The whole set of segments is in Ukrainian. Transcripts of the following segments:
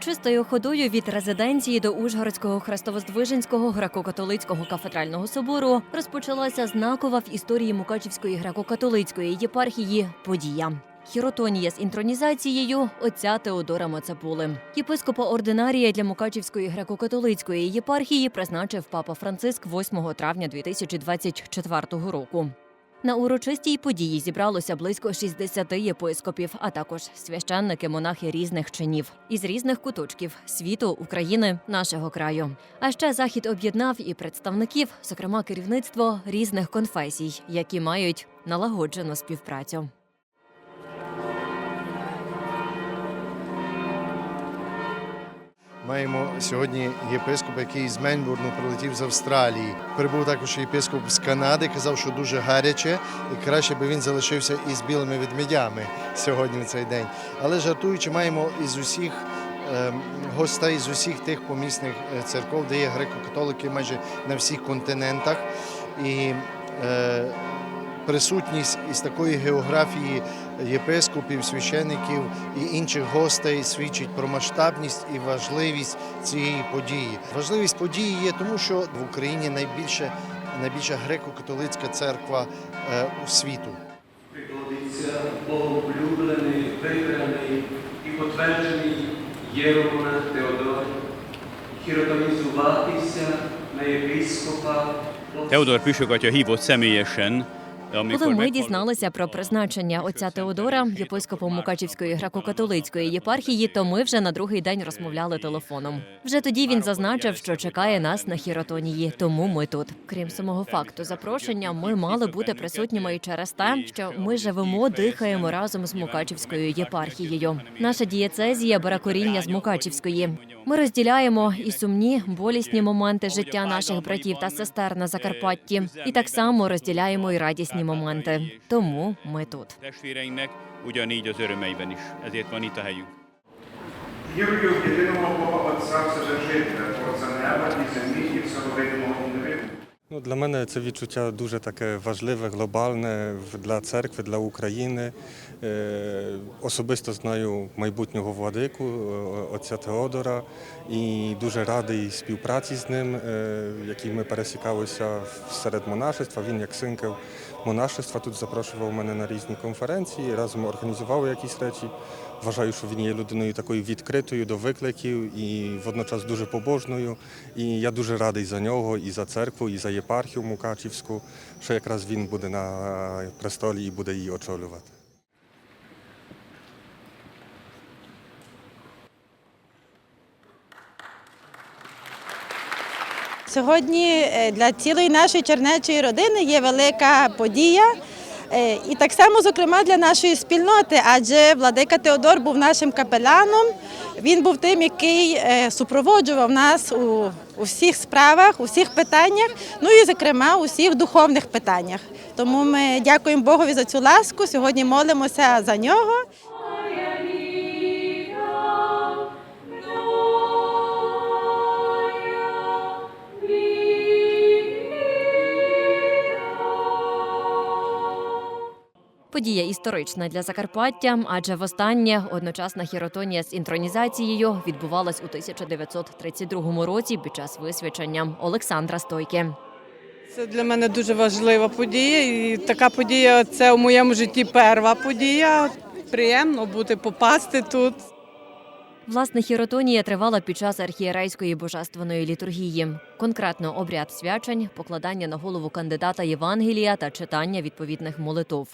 Урочистою ходою від резиденції до Ужгородського Хрестовоздвиженського греко-католицького кафедрального собору розпочалася знакова в історії Мукачівської греко-католицької єпархії подія. Хіротонія з інтронізацією отця Теодора Мацапули. Єпископа ординарія для Мукачівської греко-католицької єпархії призначив папа Франциск 8 травня 2024 року. На урочистій події зібралося близько 60 єпископів, а також священники, монахи різних чинів із різних куточків світу, України, нашого краю. А ще захід об'єднав і представників, зокрема керівництво різних конфесій, які мають налагоджену співпрацю. Маємо сьогодні єпископа, який з Менбурну прилетів з Австралії. Прибув також єпископ з Канади, казав, що дуже гаряче, і краще би він залишився із білими ведмедями сьогодні в цей день. Але жартуючи, маємо із усіх ем, гостей з усіх тих помісних е, церков, де є греко-католики майже на всіх континентах. І е, присутність із такої географії єпископів, священиків і інших гостей свідчить про масштабність і важливість цієї події. Важливість події є тому, що в Україні найбільше найбільша греко-католицька церква е, у світу. Приплодиться Богоулюблений, вибраний і потверджений єромонах Теодор, хіротонізуватися на єпископа. Теодор Püsök atya hívott személyesen, Коли ми дізналися про призначення отця Теодора, єпископом Мукачівської греко-католицької єпархії, то ми вже на другий день розмовляли телефоном. Вже тоді він зазначив, що чекає нас на хіротонії, тому ми тут. Крім самого факту запрошення, ми мали бути присутніми і через те, що ми живемо, дихаємо разом з Мукачівською єпархією. Наша дієцезія бере коріння з Мукачівської. Ми розділяємо і сумні, болісні моменти життя наших братів та сестер на Закарпатті, і так само розділяємо і радісні моменти. Тому ми тут. Вірую в єдиного Бога Отця Вседержителя, Творця неба і землі і всього видимого. Ну, для мене це відчуття дуже таке важливе, глобальне для церкви, для України. Е, особисто знаю майбутнього владику, е, отця Теодора, і дуже радий співпраці з ним, е, якій ми пересікалися серед монашества. Він як синкел монашества тут запрошував мене на різні конференції, разом організували якісь речі. Вважаю, що він є людиною такою відкритою до викликів і водночас дуже побожною. І я дуже радий за нього, і за церкву, і за єпархію Мукачівську, що якраз він буде на престолі і буде її очолювати. Сьогодні е, для цілої нашої чернечої родини є велика подія. Е, І так само, зокрема, для нашої спільноти, адже владика Теодор був нашим капеляном. Він був тим, який е, супроводжував нас у, у всіх справах, у всіх питаннях, ну і, зокрема, у всіх духовних питаннях. Тому ми дякуємо Богові за цю ласку. Сьогодні молимося за нього. Подія історична для Закарпаття, адже востаннє одночасна хіротонія з інтронізацією відбувалась у 1932 році під час висвячення Олександра Стойки. Це для мене дуже важлива подія. І така подія це у моєму житті перша подія. Приємно бути попасти тут. Власне, хіротонія тривала під час архієрейської божественної літургії. Конкретно обряд свячень, покладання на голову кандидата Євангелія та читання відповідних молитов.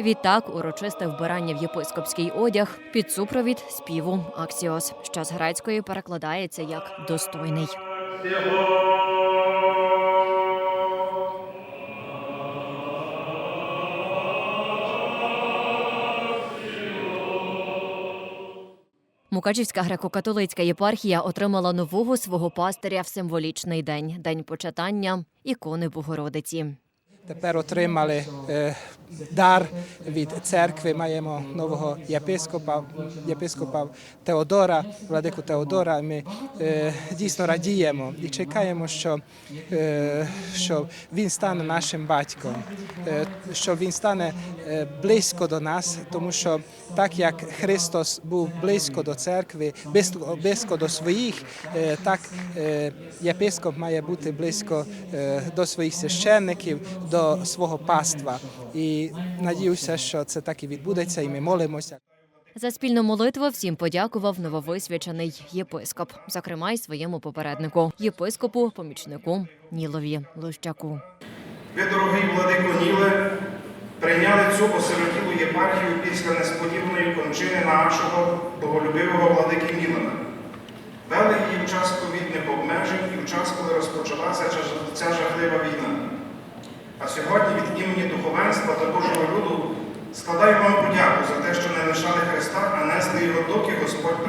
Відтак урочисте вбирання в єпископський одяг під супровід співу Аксіос, що з грецької перекладається як достойний. Мукачівська греко-католицька єпархія отримала нового свого пастиря в символічний день день почитання ікони Богородиці. Тепер отримали е, дар від церкви. Маємо нового єпископа, єпископа Теодора, владику Теодора. Ми е, дійсно радіємо і чекаємо, що, е, що він стане нашим батьком, е, що він стане е, близько до нас, тому що так як Христос був близько до церкви, близько, близько до своїх, е, так е, єпископ має бути близько е, до своїх священників, до свого паства. І надіюся, що це так і відбудеться, і ми молимося. За спільну молитву всім подякував нововисвячений єпископ, зокрема й своєму попереднику, єпископу, помічнику Нілові Лущаку. Ви, дорогий владико Ніле, прийняли цю осиротілу єпархію після несподіваної кончини нашого боголюбивого владики Мілана. Вели її в час ковідних обмежень і в час, коли розпочалася ця жахлива війна. А сьогодні від імені духовенства та Божого люду складаю вам подяку за те, що не лишали Христа, а несли його доки Господь